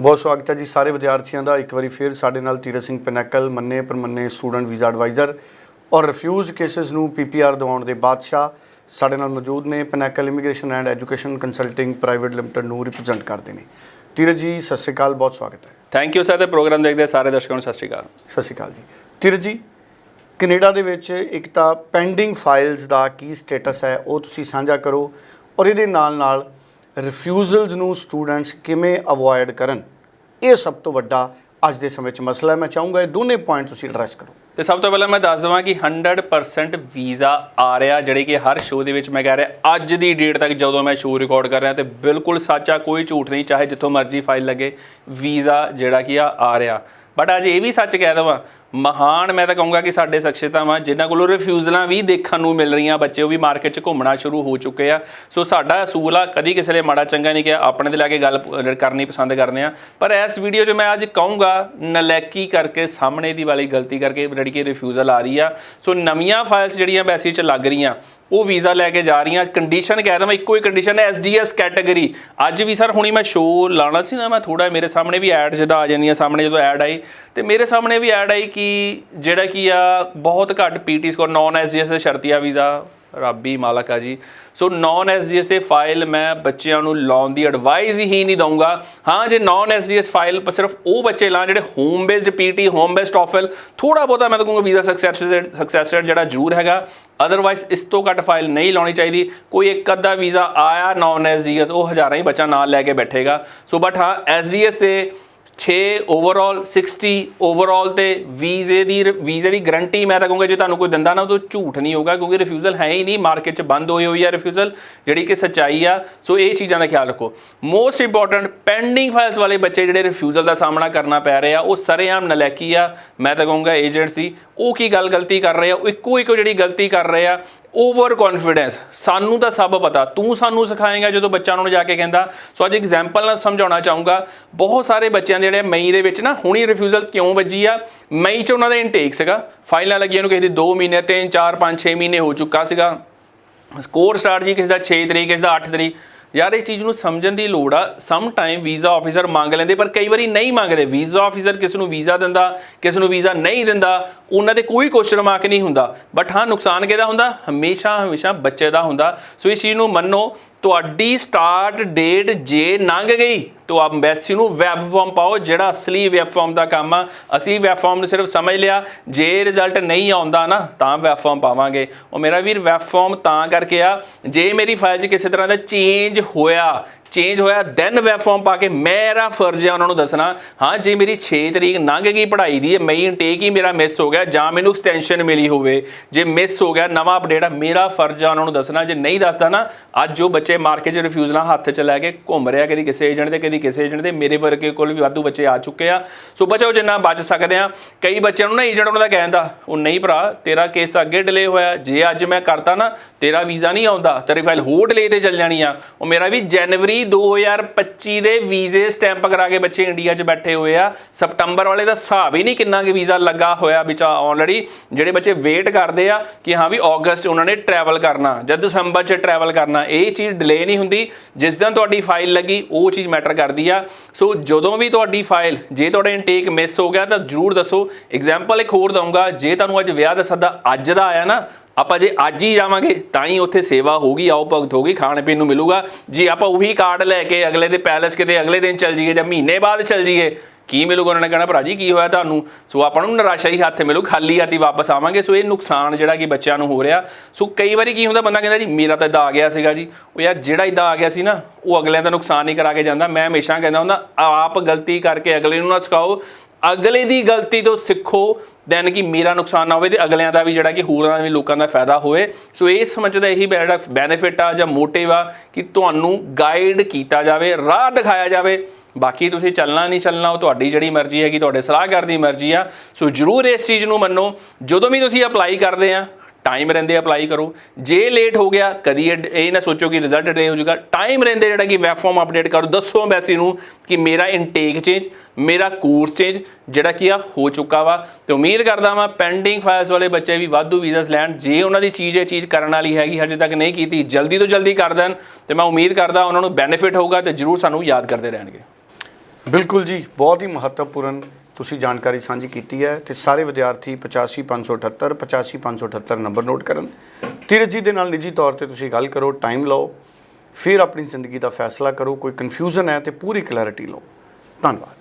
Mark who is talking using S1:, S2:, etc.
S1: ਬਹੁਤ ਸਵਾਗਤ ਹੈ ਜੀ ਸਾਰੇ ਵਿਦਿਆਰਥੀਆਂ ਦਾ। ਇੱਕ ਵਾਰੀ ਫਿਰ ਸਾਡੇ ਨਾਲ ਤੀਰਥ ਸਿੰਘ ਪਿਨੈਕਲ ਮੰਨੇ ਪਰਮੰਨੇ student visa adviser or refuse cases ਨੂੰ ਪੀਪੀਆਰ ਦਿਵਾਉਣ ਦੇ ਬਾਦਸ਼ਾਹ ਸਾਡੇ ਨਾਲ ਮੌਜੂਦ ਨੇ। Pinnacle immigration and education consulting private limited ਨੂੰ ਰਿਪਰੈਜ਼ੈਂਟ ਕਰਦੇ ਨੇ। ਤੀਰਥ ਜੀ ਸਤਿ ਸ਼੍ਰੀ ਅਕਾਲ ਬਹੁਤ ਸਵਾਗਤ ਹੈ।
S2: ਥੈਂਕ ਯੂ ਸਰ ਤੇ ਪ੍ਰੋਗਰਾਮ ਦੇਖਦੇ ਸਾਰੇ ਦਰਸ਼ਕਾਂ ਨੂੰ। ਸਤਿ ਸ਼੍ਰੀ ਅਕਾਲ।
S1: ਸਤਿ ਸ਼੍ਰੀ ਅਕਾਲ ਜੀ। ਤੀਰਥ ਜੀ ਕੈਨੇਡਾ ਦੇ ਵਿੱਚ ਇੱਕ ਤਾਂ ਪੈਂਡਿੰਗ ਫਾਈਲਸ ਦਾ ਕੀ ਸਟੇਟਸ ਹੈ ਉਹ ਤੁਸੀਂ ਸਾਂਝਾ ਕਰੋ ਔਰ ਇਹਦੇ ਨਾਲ ਨਾਲ ਰਿਫਿਊਜ਼ਲਸ ਨੂੰ ਸਟੂਡੈਂਟਸ ਕਿਵੇਂ ਅਵੋਇਡ ਕਰਨ? ਇਹ ਸਭ ਤੋਂ ਵੱਡਾ ਅੱਜ ਦੇ ਸਮੇਂ 'ਚ ਮਸਲਾ ਹੈ। ਮੈਂ ਚਾਹੂੰਗਾ ਇਹ ਦੋਨੇ ਪੁਆਇੰਟ ਤੁਸੀਂ ਐਡਰੈਸ ਕਰੋ।
S2: ਤੇ ਸਭ ਤੋਂ ਪਹਿਲਾਂ ਮੈਂ ਦੱਸ ਦਵਾਂ ਕਿ 100% ਵੀਜ਼ਾ ਆ ਰਿਹਾ, ਜਿਹੜੇ ਕਿ ਹਰ ਸ਼ੋਅ ਦੇ ਵਿੱਚ ਮੈਂ ਕਹਿ ਰਿਹਾ, ਅੱਜ ਦੀ ਡੇਟ ਤੱਕ ਜਦੋਂ ਮੈਂ ਸ਼ੋਅ ਰਿਕਾਰਡ ਕਰ ਰਿਹਾ ਤੇ ਬਿਲਕੁਲ ਸੱਚਾ ਕੋਈ ਝੂਠ ਨਹੀਂ, ਚਾਹੇ ਜਿੱਥੋਂ ਮਰਜ਼ੀ ਫਾਈਲ ਲੱਗੇ, ਵੀਜ਼ਾ ਜਿਹੜਾ ਕਿ ਆ ਆ ਰਿਹਾ। ਬਟ ਅੱਜ ਇਹ ਵੀ ਸੱਚ ਕਹਿ ਦਵਾਂ ਮਹਾਨ, ਮੈਂ ਤਾਂ ਕਹੂੰਗਾ ਕਿ ਸਾਡੇ ਸ਼ਖਸੀਅਤਾਂ ਵਾਂ ਜਿਨ੍ਹਾਂ ਕੋਲੋਂ ਰਿਫਿਊਜ਼ਲਾਂ ਵੀ ਦੇਖਣ ਨੂੰ ਮਿਲ ਰਹੀਆਂ, ਬੱਚੇ ਉਹ ਵੀ ਮਾਰਕੀਟ 'ਚ ਘੁੰਮਣਾ ਸ਼ੁਰੂ ਹੋ ਚੁੱਕੇ ਆ। ਸੋ ਸਾਡਾ ਅਸੂਲ ਆ, ਕਦੀ ਕਿਸੇ ਲਈ ਮਾੜਾ ਚੰਗਾ ਨਹੀਂ ਕਿਹਾ, ਆਪਣੇ ਦੇ ਲੈ ਕੇ ਗੱਲ ਕਰਨੀ ਪਸੰਦ ਕਰਦੇ ਆ। ਪਰ ਇਸ ਵੀਡੀਓ 'ਚ ਮੈਂ ਅੱਜ ਕਹੂੰਗਾ, ਨਲੈਕੀ ਕਰਕੇ, ਸਾਹਮਣੇ ਦੀ ਵਾਲੀ ਗਲਤੀ ਕਰਕੇ, ਜਿਹੜੀ ਕਿ ਰਿਫਿਊਜ਼ਲ ਆ ਰਹੀ ਆ। ਸੋ ਨਵੀਆਂ ਫਾਈਲਸ ਜਿਹੜੀਆਂ ਵੈਸੇ 'ਚ ਲੱਗ ਰਹੀਆਂ ਉਹ ਵੀਜ਼ਾ ਲੈ ਕੇ ਜਾ ਰਹੀਆਂ। ਕੰਡੀਸ਼ਨ ਕਹਿ ਦਵਾਂ ਇੱਕੋ ਹੀ ਕੰਡੀਸ਼ਨ ਹੈ ਐਸਡੀਐਸ ਕੈਟਾਗਰੀ ਅੱਜ ਵੀ ਸਰ ਹੁਣੀ ਮੈਂ ਸ਼ੋਅ ਲਾਣਾ ਸੀ ਨਾ, ਮੈਂ ਥੋੜਾ ਮੇਰੇ ਸਾਹਮਣੇ ਵੀ ਐਡ ਜਿੱਦਾਂ ਆ ਜਾਂਦੀਆਂ ਸਾਹਮਣੇ ਜਦੋਂ ਐਡ ਆਈ। ਤੇ ਮੇਰੇ ਸਾਹਮਣੇ ਵੀ ਐਡ ਆਈ ਕਿ ਜਿਹੜਾ ਕੀ ਆ, ਬਹੁਤ ਘੱਟ ਪੀਟੀ ਸਕੋਰ ਨਾਨ ਐਸਡੀਐਸ ਦੇ ਸ਼ਰਤੀਆ ਵੀਜ਼ਾ। ਰੱਬੀ ਮਾਲਕਾ ਜੀ। ਸੋ ਨਾਨ ਐਸਡੀਐਸ ਤੇ ਫਾਈਲ ਮੈਂ ਬੱਚਿਆਂ ਨੂੰ ਲਾਉਣ ਦੀ ਐਡਵਾਈਸ ਹੀ ਨਹੀਂ ਦਊਂਗਾ। ਹਾਂ, ਜੇ ਨਾਨ ਐਸਡੀਐਸ ਫਾਈਲ ਸਿਰਫ ਉਹ ਬੱਚੇ ਲਾਣ ਜਿਹੜੇ home based PT home based TOEFL ਥੋੜਾ ਬਹੁਤਾ ਮੈਂ ਤਾਂ ਕਹੂੰਗਾ visa success rate success rate ਜਿਹੜਾ ਜ਼ਰੂਰ ਹੈਗਾ। ਅਦਰਵਾਈਜ਼ ਇਸ ਤੋਂ ਘੱਟ ਫਾਈਲ ਨਹੀਂ ਲਾਉਣੀ ਚਾਹੀਦੀ। ਕੋਈ ਇੱਕ ਅੱਧਾ ਵੀਜ਼ਾ ਆਇਆ ਨਾਨ ਐਸਡੀਐਸ ਉਹ ਹਜ਼ਾਰਾਂ ਹੀ ਬੱਚਾ ਨਾਲ ਲੈ ਕੇ ਬੈਠੇਗਾ। ਸੋ ਬਟ ਹਾਂ ਐਸਡੀਐਸ ਤੇ 6 ਓਵਰਆਲ 60 ਓਵਰਆਲ ਤੇ ਵੀਜ਼ੇ ਦੀ ਵੀਜ਼ੇ ਦੀ ਗਾਰੰਟੀ ਮੈਂ ਤਾਂ ਕਹੂੰਗਾ ਜੇ ਤੁਹਾਨੂੰ ਕੋਈ ਦਿੰਦਾ ਨਾ ਉਹ ਝੂਠ ਨਹੀਂ ਹੋਊਗਾ ਕਿਉਂਕਿ ਰਿਫਿਊਜ਼ਲ ਹੈ ਹੀ ਨਹੀਂ ਮਾਰਕੀਟ 'ਚ ਬੰਦ ਹੋਈ ਹੋਈ ਹੈ ਰਿਫਿਊਜ਼ਲ ਜਿਹੜੀ ਕਿ ਸੱਚਾਈ ਆ। ਸੋ ਇਹ ਚੀਜ਼ਾਂ ਦਾ ਖਿਆਲ ਰੱਖੋ। ਮੋਸਟ ਇੰਪੋਰਟੈਂਟ ਪੈਂਡਿੰਗ ਫਾਈਲਸ ਵਾਲੇ ਬੱਚੇ ਜਿਹੜੇ ਰਿਫਿਊਜ਼ਲ ਦਾ ਸਾਹਮਣਾ ਕਰਨਾ ਪੈ ਰਿਹਾ ਉਹ ਸਰੇਆਮ ਨਲੈਕੀ ਆ। ਮੈਂ ਤਾਂ ਕਹੂੰਗਾ ਏਜੰਟ ਸੀ ਉਹ ਕੀ ਗੱਲ ਗਲਤੀ ਕਰ ਰਹੇ ਆ? ਇੱਕੋ ਇੱਕੋ ਜਿਹੜੀ ਗਲਤੀ ਕਰ ਰਹੇ ਆ ਓਵਰ ਕੌਨਫੀਡੈਂਸ ਸਾਨੂੰ ਤਾਂ ਸਭ ਪਤਾ। ਤੂੰ ਸਾਨੂੰ ਸਿਖਾਏਗਾ ਜਦੋਂ ਬੱਚਾ ਉਹਨਾਂ ਨੂੰ ਜਾ ਕੇ ਕਹਿੰਦਾ। ਸੋ ਅੱਜ ਐਗਜ਼ਾਮਪਲ ਨਾਲ ਸਮਝਾਉਣਾ ਚਾਹੂੰਗਾ। ਬਹੁਤ ਸਾਰੇ ਬੱਚਿਆਂ ਦੇ ਜਿਹੜੇ ਮਈ ਦੇ ਵਿੱਚ ਨਾ, ਹੁਣੀ ਰਿਫਿਊਜ਼ਲ ਕਿਉਂ ਵੱਜੀ ਆ? ਮਈ ਚ ਉਹਨਾਂ ਦਾ ਇਨਟੇਕ ਸੀਗਾ। ਫਾਈਲਾਂ ਲੱਗੀਆਂ ਨੂੰ ਕਿਸੇ ਦੀ 2 ਮਹੀਨੇ 3 4 5 6 ਮਹੀਨੇ ਹੋ ਚੁੱਕਾ ਸੀਗਾ। ਸਕੋਰ ਸਟਾਰਟ ਜੀ ਕਿਸੇ ਦਾ 6 ਤਰੀਕ, ਕਿਸੇ ਦਾ 8 ਤਰੀਕ। ਯਾਰ ਇਹ ਚੀਜ਼ ਨੂੰ ਸਮਝਣ ਦੀ ਲੋੜ ਆ। ਸਮ ਟਾਈਮ ਵੀਜ਼ਾ ਆਫੀਸਰ ਮੰਗ ਲੈਂਦੇ, ਪਰ ਕਈ ਵਾਰੀ ਨਹੀਂ ਮੰਗਦੇ। ਵੀਜ਼ਾ ਆਫੀਸਰ ਕਿਸ ਨੂੰ ਵੀਜ਼ਾ ਦਿੰਦਾ, ਕਿਸ ਨੂੰ ਵੀਜ਼ਾ ਨਹੀਂ ਦਿੰਦਾ, ਉਹਨਾਂ ਦੇ ਕੋਈ ਕੁਐਸਚਨ ਮਾਰਕ ਨਹੀਂ ਹੁੰਦਾ। ਬਟ ਹਾਂ, ਨੁਕਸਾਨ ਕਿਹਦਾ ਹੁੰਦਾ? ਹਮੇਸ਼ਾ ਹਮੇਸ਼ਾ ਬੱਚੇ ਦਾ ਹੁੰਦਾ। ਸੋ ਇਸ ਚੀਜ਼ ਨੂੰ ਮੰਨੋ। ਤੁਹਾਡੀ ਸਟਾਰਟ ਡੇਟ ਜੇ ਲੰਘ ਗਈ, ਤਾਂ ਆਪ ਐਮਬੈਸੀ ਨੂੰ ਵੈਬ ਫਾਰਮ ਪਾਓ, ਜਿਹੜਾ ਅਸਲੀ ਵੈਬ ਫਾਰਮ ਦਾ ਕੰਮ ਆ। ਅਸੀਂ ਵੈਬ ਫਾਰਮ ਨੂੰ ਸਿਰਫ ਸਮਝ ਲਿਆ, ਜੇ ਰਿਜ਼ਲਟ ਨਹੀਂ ਆਉਂਦਾ ਨਾ, ਤਾਂ ਵੈਬ ਫਾਰਮ ਪਾਵਾਂਗੇ। ਉਹ ਮੇਰਾ ਵੀਰ ਵੈਬ ਫਾਰਮ ਤਾਂ ਕਰਕੇ ਆ, ਜੇ ਮੇਰੀ ਫਾਈਲ 'ਚ ਕਿਸੇ ਤਰ੍ਹਾਂ ਦਾ ਚੇਂਜ ਹੋਇਆ ਚੇਂਜ ਹੋਇਆ ਦੈਨ ਵੈਬ ਫਾਰਮ ਪਾ ਕੇ ਮੇਰਾ ਫਰਜ਼ ਹੈ ਉਹਨਾਂ ਨੂੰ ਦੱਸਣਾ, ਹਾਂ, ਜੇ ਮੇਰੀ 6 ਤਰੀਕ ਲੰਘ ਗਈ ਪੜ੍ਹਾਈ ਦੀ ਮਈ ਇਨਟੇਕ ਹੀ ਮੇਰਾ ਮਿਸ ਹੋ ਗਿਆ, ਜਾਂ ਮੈਨੂੰ ਐਕਸਟੈਂਸ਼ਨ ਮਿਲੀ ਹੋਵੇ, ਜੇ ਮਿਸ ਹੋ ਗਿਆ, ਨਵਾਂ ਅਪਡੇਟ ਆ, ਮੇਰਾ ਫਰਜ਼ ਆ ਉਹਨਾਂ ਨੂੰ ਦੱਸਣਾ, ਜੇ ਨਹੀਂ ਦੱਸਦਾ ਨਾ, ਅੱਜ ਉਹ ਬੱਚੇ ਮਾਰਕੀਟ 'ਚ ਰਿਫਿਊਜ਼ਲਾਂ ਹੱਥ 'ਚ ਲੈ ਕੇ ਘੁੰਮ ਰਿਹਾ, ਕਦੀ ਕਿਸੇ ਏਜੰਟ ਦੇ, ਕਦੀ ਕਿਸੇ ਏਜੰਟ ਦੇ, ਮੇਰੇ ਵਰਗੇ ਕੋਲ ਵੀ ਵਾਧੂ ਬੱਚੇ ਆ ਚੁੱਕੇ ਆ। ਸੋ ਬਚਾਓ ਜਿੰਨਾ ਬਚ ਸਕਦੇ ਆ। ਕਈ ਬੱਚਿਆਂ ਨੂੰ ਨਾ ਏਜੰਟ ਉਹਨਾਂ ਦਾ ਕਹਿੰਦਾ ਉਹ ਨਹੀਂ ਭਰਾ, ਤੇਰਾ ਕੇਸ ਅੱਗੇ ਡਿਲੇ ਹੋਇਆ, ਜੇ ਅੱਜ ਮੈਂ ਕਰਤਾ ਨਾ, ਤੇਰਾ ਵੀਜ਼ਾ ਨਹੀਂ ਆਉਂਦਾ, ਤੇਰੀ ਫਾਈਲ ਹੋਰ ਡਿਲੇ ਤੇ ਚੱਲ ਜਾਣੀ ਆ। ਉਹ ਮੇਰਾ ਵੀ ਜਨਵਰੀ 2025 ਦੇ ਵੀਜ਼ੇ ਸਟੈਂਪ ਕਰਾ ਕੇ ਬੱਚੇ ਇੰਡੀਆ 'ਚ ਬੈਠੇ ਹੋਏ ਆ। ਸਪਟੰਬਰ ਵਾਲੇ ਦਾ ਹਿਸਾਬ ਹੀ ਨਹੀਂ ਕਿੰਨਾ ਕਿ ਵੀਜ਼ਾ ਲੱਗਾ ਹੋਇਆ ਵਿੱਚ ਆਲਰੇਡੀ ਜਿਹੜੇ ਬੱਚੇ ਵੇਟ ਕਰਦੇ ਆ ਕਿ ਹਾਂ ਵੀ ਅਗਸਤ 'ਚ ਉਹਨਾਂ ਨੇ ਟਰੈਵਲ ਕਰਨਾ, ਜਾਂ ਦਸੰਬਰ 'ਚ ਟਰੈਵਲ ਕਰਨਾ, ਇਹ ਚੀਜ਼ ਡਿਲੇ ਨਹੀਂ ਹੁੰਦੀ। ਜਿਸ ਦਿਨ ਤੁਹਾਡੀ ਫਾਈਲ ਲੱਗੀ, ਉਹ ਚੀਜ਼ ਮੈਟਰ ਕਰਦੀ ਆ। ਸੋ ਜਦੋਂ ਵੀ ਤੁਹਾਡੀ ਫਾਈਲ ਜੇ ਤੁਹਾਡਾ ਇਨਟੇਕ ਮਿਸ ਹੋ ਗਿਆ ਤਾਂ ਜਰੂਰ ਦੱਸੋ। ਐਗਜ਼ਾਮਪਲ ਇੱਕ ਹੋਰ ਦਊਂਗਾ, ਜੇ ਤੁਹਾਨੂੰ ਅੱਜ ਵਿਆਹ ਦਾ ਸੱਦਾ ਅੱਜ ਦਾ ਆਇਆ ਨਾ ਆਪਾਂ ਜੇ ਅੱਜ ਹੀ ਜਾਵਾਂਗੇ, ਤਾਂ ਹੀ ਉੱਥੇ ਸੇਵਾ ਹੋਗੀ ਆਓ ਭਗਤ ਹੋਗੀ ਖਾਣ ਪੀਣ ਨੂੰ ਮਿਲੂਗਾ। ਜੇ ਆਪਾਂ ਉਹੀ ਕਾਰਡ ਲੈ ਕੇ ਅਗਲੇ ਦੇ ਪੈਲੇਸ ਕਿਤੇ ਅਗਲੇ ਦਿਨ ਚੱਲ ਜਾਈਏ ਜਾਂ ਮਹੀਨੇ ਬਾਅਦ ਚੱਲ ਜਾਈਏ, ਕੀ ਮਿਲੂਗਾ ਉਹਨਾਂ ਨੇ ਕਹਿਣਾ, ਭਰਾ ਜੀ, ਕੀ ਹੋਇਆ ਤੁਹਾਨੂੰ? ਸੋ ਆਪਾਂ ਨੂੰ ਨਿਰਾਸ਼ਾ ਹੀ ਹੱਥ ਮਿਲੂ, ਖਾਲੀ ਹੱਥੀ ਵਾਪਸ ਆਵਾਂਗੇ। ਸੋ ਇਹ ਨੁਕਸਾਨ ਜਿਹੜਾ ਕਿ ਬੱਚਿਆਂ ਨੂੰ ਹੋ ਰਿਹਾ। ਸੋ ਕਈ ਵਾਰੀ ਕੀ ਹੁੰਦਾ, ਬੰਦਾ ਕਹਿੰਦਾ ਜੀ, ਮੇਰਾ ਤਾਂ ਇਦਾਂ ਆ ਗਿਆ ਸੀਗਾ ਜੀ। ਉਹ ਯਾਰ ਜਿਹੜਾ ਇਦਾਂ ਆ ਗਿਆ ਸੀ ਨਾ, ਉਹ ਅਗਲਿਆਂ ਦਾ ਨੁਕਸਾਨ ਨਹੀਂ ਕਰਾ ਕੇ ਜਾਂਦਾ। ਮੈਂ ਹਮੇਸ਼ਾ ਕਹਿੰਦਾ ਹੁੰਦਾ, ਆਪ ਗਲਤੀ ਕਰਕੇ ਅਗਲੇ ਨੂੰ ਨਾ ਸਿਖਾਓ। ਅਗਲੇ ਦੀ ਗਲਤੀ ਤੋਂ ਸਿੱਖੋ। ਦੈਨ ਕਿ ਮੇਰਾ ਨੁਕਸਾਨ ਨਾ ਹੋਵੇ ਤੇ ਅਗਲਿਆਂ ਦਾ ਵੀ ਜਿਹੜਾ ਕਿ ਹੋਰਾਂ ਦਾ ਵੀ ਲੋਕਾਂ ਦਾ ਫਾਇਦਾ ਹੋਵੇ। ਸੋ ਇਹ ਸਮਝਦਾ ਇਹੀ ਜਿਹੜਾ ਬੈਨੀਫਿਟ ਆ ਜਾਂ ਮੋਟਿਵ ਆ ਕਿ ਤੁਹਾਨੂੰ ਗਾਈਡ ਕੀਤਾ ਜਾਵੇ, ਰਾਹ ਦਿਖਾਇਆ ਜਾਵੇ। ਬਾਕੀ ਤੁਸੀਂ ਚੱਲਣਾ ਨਹੀਂ ਚੱਲਣਾ, ਉਹ ਤੁਹਾਡੀ ਜਿਹੜੀ ਮਰਜ਼ੀ ਹੈਗੀ, ਤੁਹਾਡੇ ਸਲਾਹਕਾਰ ਦੀ ਮਰਜ਼ੀ ਆ। ਸੋ ਜਰੂਰ ਇਸ ਚੀਜ਼ ਨੂੰ ਮੰਨੋ, ਜਦੋਂ ਵੀ ਤੁਸੀਂ ਅਪਲਾਈ ਕਰਦੇ ਆ ਟਾਈਮ ਰਹਿੰਦੇ ਅਪਲਾਈ ਕਰੋ। ਜੇ ਲੇਟ ਹੋ ਗਿਆ, ਕਦੀ ਇਹ ਇਹ ਨਾ ਸੋਚੋ ਕਿ ਰਿਜ਼ਲਟ ਡੇ ਹੋ ਜਾਊਗਾ। ਟਾਈਮ ਰਹਿੰਦੇ ਜਿਹੜਾ ਕਿ ਵੈਬ ਫਾਰਮ ਅਪਡੇਟ ਕਰੋ। ਦੱਸੋ ਐਮਬੈਸੀ ਨੂੰ ਕਿ ਮੇਰਾ ਇਨਟੇਕ ਚੇਂਜ ਮੇਰਾ ਕੋਰਸ ਚੇਂਜ ਜਿਹੜਾ ਕੀ ਆ ਹੋ ਚੁੱਕਾ ਵਾ। ਤੇ ਉਮੀਦ ਕਰਦਾ ਵਾਂ ਪੈਂਡਿੰਗ ਫਾਈਲਸ ਵਾਲੇ ਬੱਚੇ ਵੀ ਵਾਧੂ ਵੀਜ਼ਾਸ ਲੈਣ। ਜੇ ਉਹਨਾਂ ਦੀ ਚੀਜ਼ ਇਹ ਚੀਜ਼ ਕਰਨ ਵਾਲੀ ਹੈਗੀ, ਹਜੇ ਤੱਕ ਨਹੀਂ ਕੀਤੀ, ਜਲਦੀ ਤੋਂ ਜਲਦੀ ਕਰ ਦੇਣ। ਤੇ ਮੈਂ ਉਮੀਦ ਕਰਦਾ ਉਹਨਾਂ ਨੂੰ ਬੈਨੀਫਿਟ ਹੋਊਗਾ ਤੇ ਜਰੂਰ ਸਾਨੂੰ ਯਾਦ ਕਰਦੇ ਰਹਿਣਗੇ।
S1: ਬਿਲਕੁਲ ਜੀ, ਬਹੁਤ ਹੀ ਮਹੱਤਵਪੂਰਨ ਤੁਸੀਂ ਜਾਣਕਾਰੀ ਸਾਂਝੀ ਕੀਤੀ ਹੈ ਤੇ ਸਾਰੇ ਵਿਦਿਆਰਥੀ 85578 85578 ਨੰਬਰ ਨੋਟ ਕਰਨ। ਧੀਰਜ ਜੀ ਦੇ ਨਾਲ ਨਿੱਜੀ ਤੌਰ ਤੇ ਤੁਸੀਂ ਗੱਲ ਕਰੋ ਟਾਈਮ ਲਓ, ਫਿਰ ਆਪਣੀ ਜ਼ਿੰਦਗੀ ਦਾ ਫੈਸਲਾ ਕਰੋ, ਕੋਈ ਕਨਫਿਊਜ਼ਨ ਹੈ ਤੇ ਪੂਰੀ ਕਲੈਰਿਟੀ ਲਓ। ਧੰਨਵਾਦ।